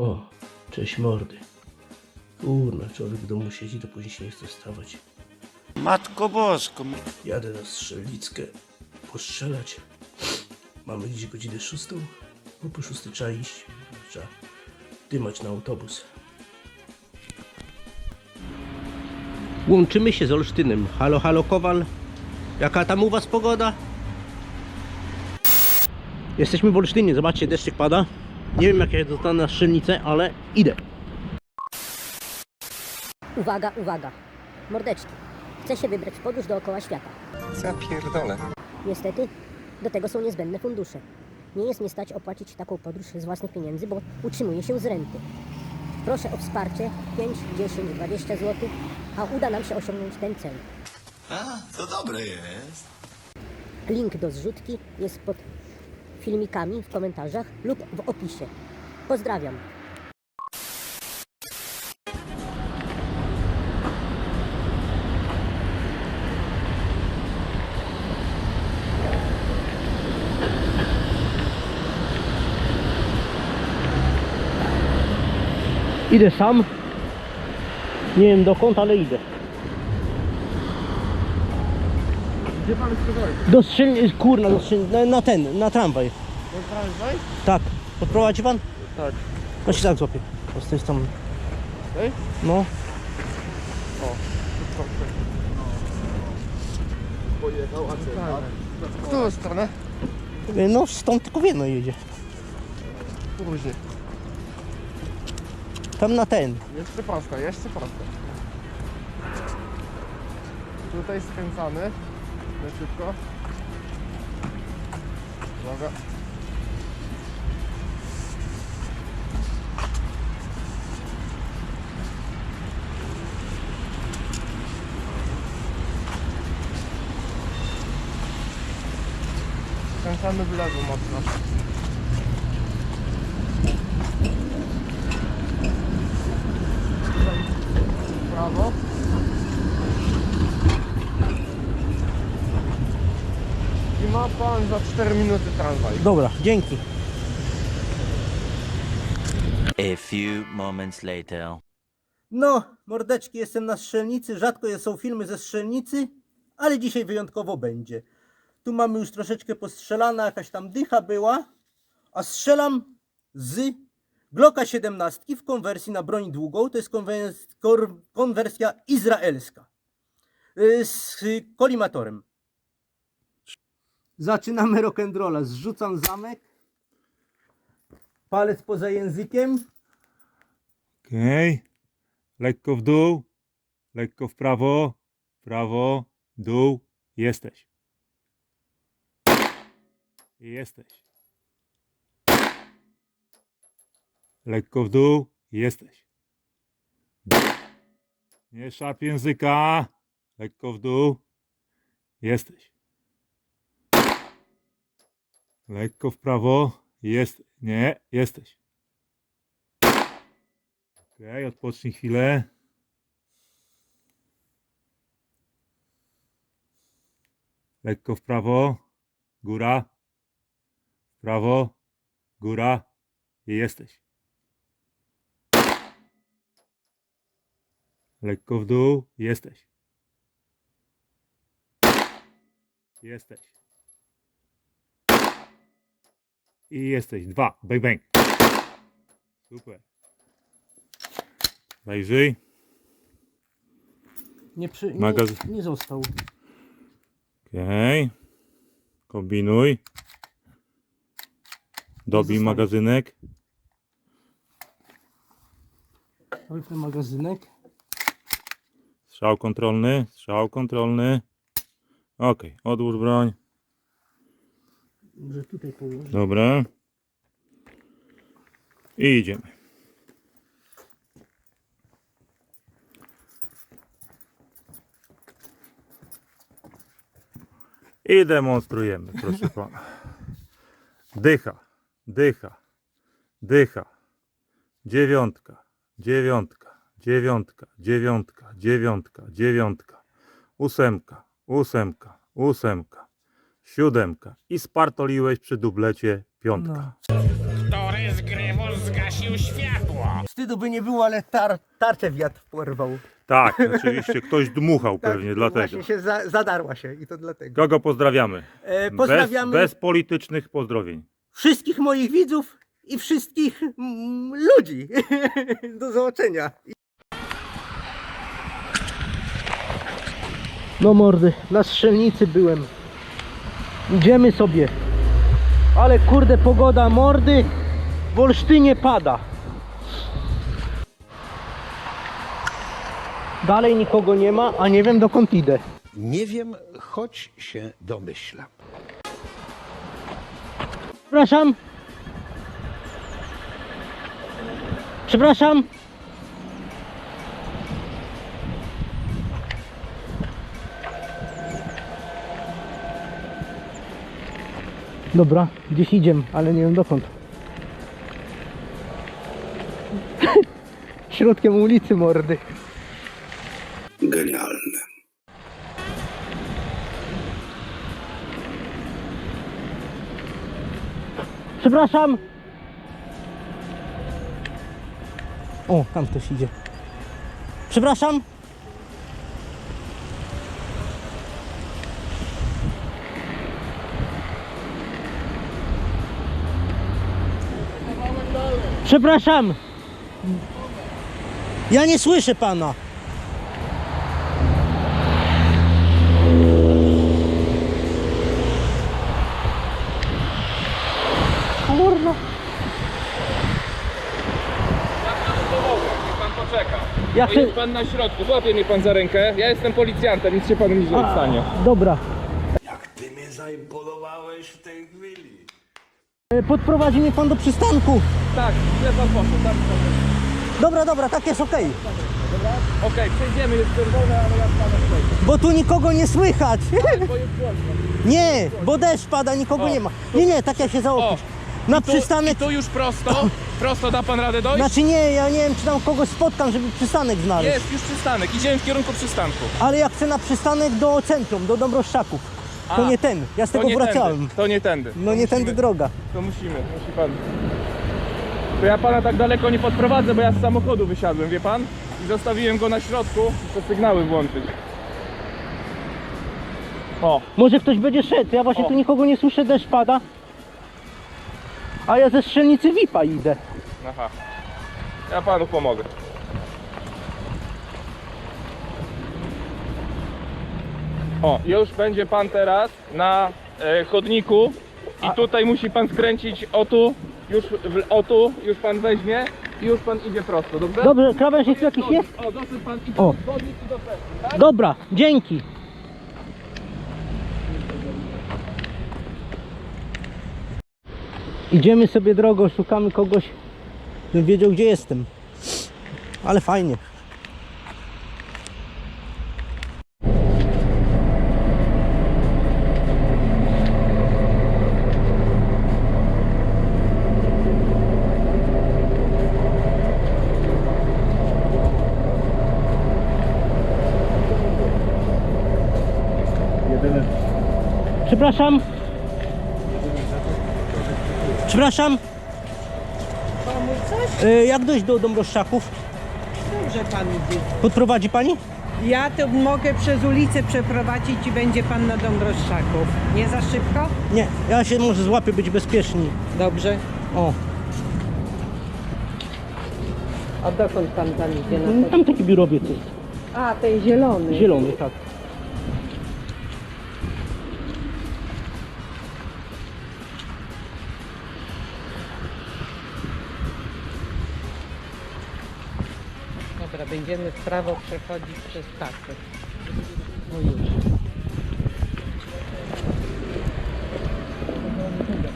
O, cześć mordy. Kurna, człowiek w domu siedzi, to później się nie chce wstawać. Matko Bosko, Jadę na strzelnickę postrzelać. Mamy dziś godzinę szóstą, bo po szóstej trzeba iść. Trzeba dymać na autobus. Łączymy się z Olsztynem. Halo, halo, Kowal. Jaka tam u was pogoda? Jesteśmy w Olsztynie, zobaczcie, deszczyk pada. Nie wiem jak ja dostanę na strzelnicę, ale idę. Uwaga, uwaga. Mordeczki. Chcę się wybrać w podróż dookoła świata. Zapierdolę. Niestety, do tego są niezbędne fundusze. Nie jest mnie stać opłacić taką podróż z własnych pieniędzy, bo utrzymuję się z renty. Proszę o wsparcie 5, 10, 20 zł, a uda nam się osiągnąć ten cel. A, to dobre jest. Link do zrzutki jest pod filmikami w komentarzach lub w opisie. Pozdrawiam. Idę sam. Nie wiem dokąd, ale idę. Gdzie pan skrzyżowy? Do strzelni... Kurna, do na, na ten, na tramwaj. Do tramwaj? Tak. Podprowadzi pan? Tak. No się tak złapię. O, z tej strony. Ej? No. O, Pojechał, a ty? W którą stronę? No stąd tylko w jedno jedzie. Później. Tam na ten. Jeszcze prosto, jeszcze prosto. Tutaj skręcamy. Leciutko. Uwaga. Skręcamy w lewo mocno. w prawo. I ma pan za 4 minuty tramwaj. Dobra, dzięki. A few moments later. No, mordeczki, jestem na strzelnicy. Rzadko są filmy ze strzelnicy, ale dzisiaj wyjątkowo będzie. Tu mamy już troszeczkę postrzelana, jakaś tam dycha była, a strzelam z Glocka 17 w konwersji na broń długą. To jest konwers konwersja izraelska y, z kolimatorem. Zaczynamy rock'n'rolla. Zrzucam zamek. Palec poza językiem. Okej. Lekko w dół, lekko w prawo, prawo, dół. Jesteś. Jesteś. Lekko w dół. Jesteś. Nie szarp języka. Lekko w dół. Jesteś. Lekko w prawo. Jest. Nie. Jesteś. Okej, odpocznij chwilę. Lekko w prawo, góra, w prawo, góra i jesteś. Lekko w dół, jesteś. Jesteś. I jesteś. Dwa. Bang, bang. Super. Zajrzyj. Nie, przy, nie, Magaz- nie został. Okej. Kombinuj. Dobij magazynek. Wypnę magazynek. Strzał kontrolny. Strzał kontrolny. Okej. Odłóż broń. Może tutaj położę. Dobra. I idziemy. I demonstrujemy, proszę pana. Dycha, dycha, dycha. Dziewiątka, dziewiątka, dziewiątka, dziewiątka, dziewiątka, dziewiątka. Ósemka, ósemka, ósemka, siódemka. I spartoliłeś przy dublecie piątka. No. Który z rozgrywu zgasił światło. Wstydu by nie było, ale tar tarczę wiatr porwał. Tak, oczywiście ktoś dmuchał pewnie, Tak, dlatego. Właśnie się za zadarła się i to dlatego. Kogo pozdrawiamy? E, pozdrawiamy Bez, bez politycznych pozdrowień. wszystkich moich widzów i wszystkich mm, ludzi. Do zobaczenia. No mordy, na strzelnicy byłem. Idziemy sobie. Ale kurde pogoda mordy. W Olsztynie pada. Dalej nikogo nie ma, a nie wiem dokąd idę. Nie wiem, choć się domyślam. Przepraszam. Przepraszam. Dobra, gdzieś idziemy, ale nie wiem dokąd. Środkiem ulicy mordy. Genialne. Przepraszam. O, tam ktoś idzie. Przepraszam. Przepraszam. Ja nie słyszę pana. Kurwa. Pan poczeka. Ja chcę... Jest pan na środku, złapie mnie pan za rękę. Ja jestem policjantem, nic się panu nie stanie. Dobra. Ty mnie zaimponowałeś w tej chwili. E, Podprowadzi mnie pan do przystanku. Tak, źle pan poszedł, tam są. Dobra, dobra, tak jest okej. Okej, przejdziemy, jest czerwone, ale ja przejdę. Bo tu nikogo nie słychać. Bo jest głośno. Nie, bo deszcz pada, nikogo O, nie ma. Nie, nie, tak ja się zaopisz. Na Tu, przystanek, I tu już prosto, prosto da pan radę dojść? znaczy nie, ja nie wiem czy tam kogoś spotkam, żeby przystanek znaleźć. Jest już przystanek, idziemy w kierunku przystanku. Ale ja chcę na przystanek do centrum, do Dąbrowszczaków. To A, nie ten, ja z To tego nie wracałem. tędy, to nie tędy. No To nie tędy droga. To musimy, musi pan. To ja pana tak daleko nie podprowadzę, bo ja z samochodu wysiadłem, wie pan? I zostawiłem go na środku, muszę sygnały włączyć. O, Może ktoś będzie szedł, ja właśnie O. tu nikogo nie słyszę, deszcz pada. A ja ze strzelnicy VIP-a idę. aha. Ja panu pomogę. O, już będzie pan teraz na e, chodniku i tutaj musi pan skręcić o tu, już w, o tu, już pan weźmie i już pan idzie prosto, dobrze? Dobrze, krawężnik tu jakiś jest? O, dosyć pan i O. chodnik i do pewki, tak? Dobra, dzięki. Idziemy sobie drogą, szukamy kogoś, bym wiedział gdzie jestem. Ale fajnie. Przepraszam. Przepraszam. E, Jak dojść do Dąbrowszczaków? Dobrze pan idzie. Podprowadzi pani? Ja to mogę przez ulicę przeprowadzić i będzie pan na Dąbrowszczaków. Nie za szybko? Nie, ja się może złapię być bezpieczni. Dobrze. O, A dokąd pan tam idzie? no, tam taki biurowiec jest. A, ten zielony. Zielony, tak. Dobra, będziemy w prawo przechodzić przez kasę. No już.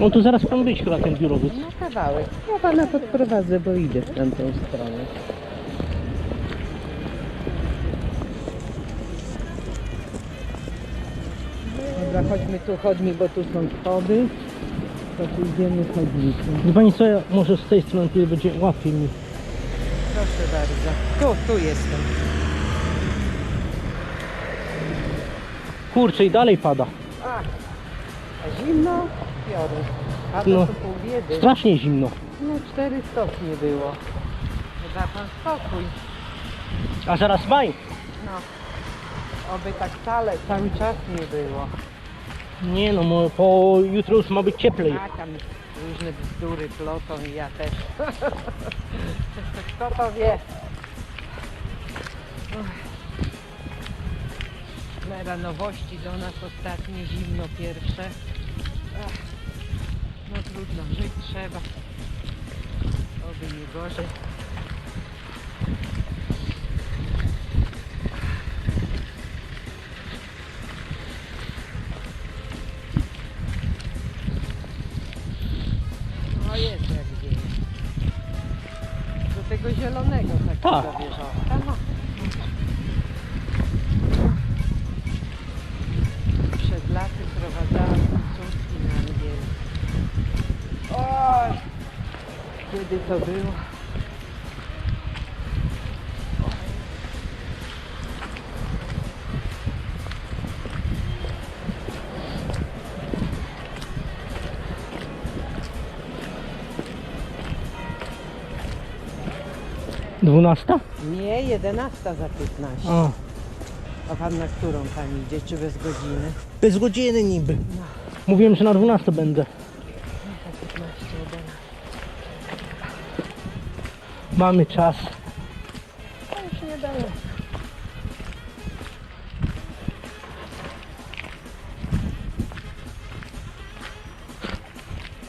On tu zaraz pan być chyba ten biurowiec. No kawałek. Ja pana podprowadzę, bo idę w tamtą stronę. Dobra, chodźmy tu, chodźmy, bo tu są schody. To tu idziemy chodnikiem. Wie pani co, ja może z tej strony tutaj będzie łatwiej mi. Proszę bardzo. Tu, tu jestem. Kurczę i dalej pada. A zimno? Biorę. A to No. tu pół biedy. Strasznie zimno. No 4 stopnie było. Da pan spokój. A zaraz maj. No. Oby tak wcale cały czas nie było. Nie no, mo- po jutro już ma być cieplej. A tam różne bzdury plotą i ja też. Kto to wie? Mera nowości do nas ostatnie, zimno pierwsze. No trudno, żyć trzeba. Oby nie gorzej. Tego zielonego takiego Tak. wieżowca. No. Przed laty prowadzałam córki na angielski. Oj! Kiedy to było? Dwunasta? Nie, 11 za 15. O, A pan na którą pan idzie? Czy bez godziny? bez godziny niby. Mówiłem, że na 12 będę. 15, 11. Mamy czas. To już nie daleko.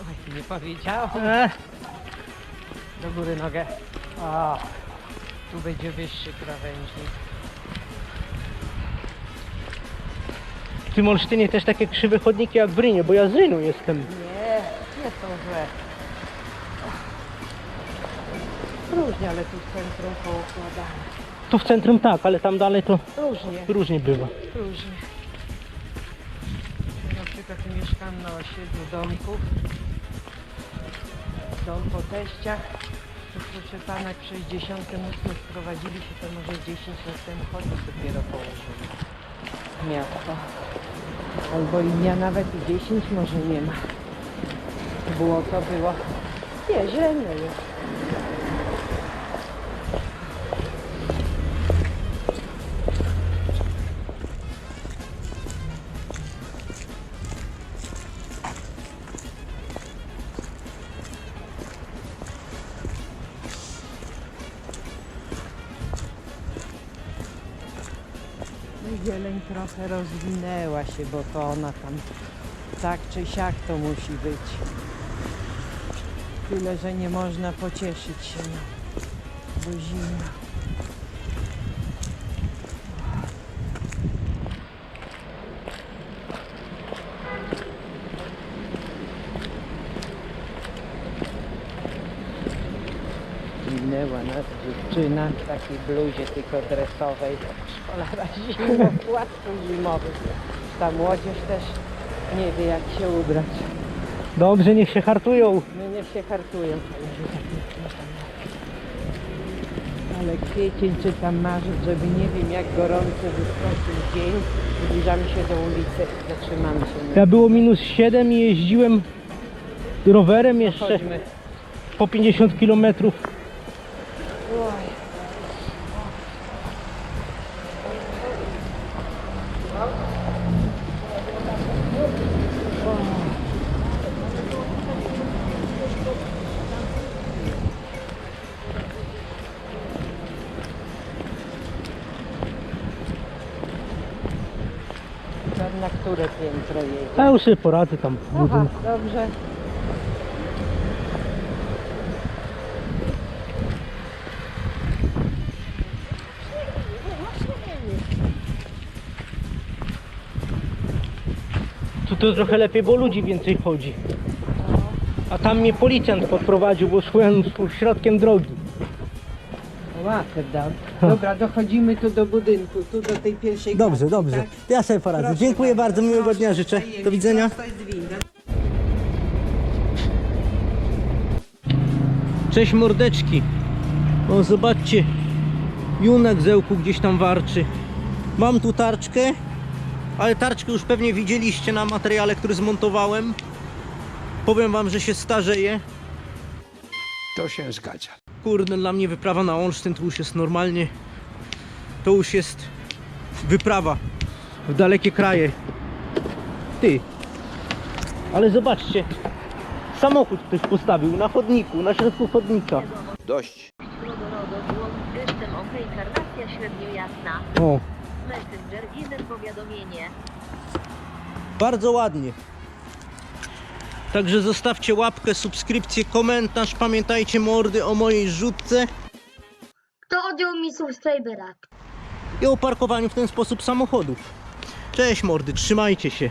Oj, nie powiedziałam. E, Do góry nogę. Tu będzie wyższy krawężnik. w tym Olsztynie też takie krzywe chodniki jak w Rynie, bo ja z Rynu jestem. Nie, nie są złe. Różnie, ale tu w centrum poukładane. Tu w centrum tak, ale tam dalej to Różnie, różnie bywa. różnie. Na przykład mieszkam na osiedlu domków. Dom po teściach. To proszę pana, jak w 68 wprowadzili się, to może 10 lat temu chodnik dopiero położyli. Miasto. Albo i ja nawet i 10 może nie ma. Było to było. Nie, źle nie jest. Zieleń trochę rozwinęła się, bo to ona tam tak czy siak to musi być. Tyle, że nie można pocieszyć się, bo zimno. Minęła nas dziewczyna w takiej bluzie tylko dresowej. Cholera zimno, w płatku zimowym. Ta młodzież też nie wie jak się ubrać. Dobrze, niech się hartują. No nie się hartują. Ale kwiecień czy tam marzec, żeby nie wiem jak gorąco wyskoczył dzień, zbliżamy się do ulicy, zatrzymamy się. Ja było minus 7 i jeździłem rowerem jeszcze Chodźmy. po 50 km. Piętro jedzie? A już sobie poradzę tam w Aha, budynku. dobrze. Tu to trochę lepiej, bo ludzi więcej chodzi. A tam mnie policjant podprowadził, bo szłem środkiem drogi. Łatę dam. Dobra, dochodzimy tu do budynku, tu do tej pierwszej Dobrze, klatki, dobrze. tak? To ja sobie poradzę. Proszę Dziękuję bardzo, miłego Proszę, dnia życzę. Do widzenia. Prosto jest winda. Cześć mordeczki. O, zobaczcie. Junak zełku gdzieś tam warczy. Mam tu tarczkę, ale tarczkę już pewnie widzieliście na materiale, który zmontowałem. Powiem wam, że się starzeje. To się zgadza. Kurde, dla mnie wyprawa na Olsztyn to już jest normalnie. To już jest wyprawa w dalekie kraje. Ty. Ale zobaczcie. Samochód ktoś postawił na chodniku, na środku chodnika. Dość. Jestem OK, karnacja średnio jasna. O, Messenger, jeden powiadomienie. bardzo ładnie. Także zostawcie łapkę, subskrypcję, komentarz. Pamiętajcie mordy o mojej rzutce Kto odjął mi subskrybera? i o parkowaniu w ten sposób samochodów. Cześć mordy, trzymajcie się.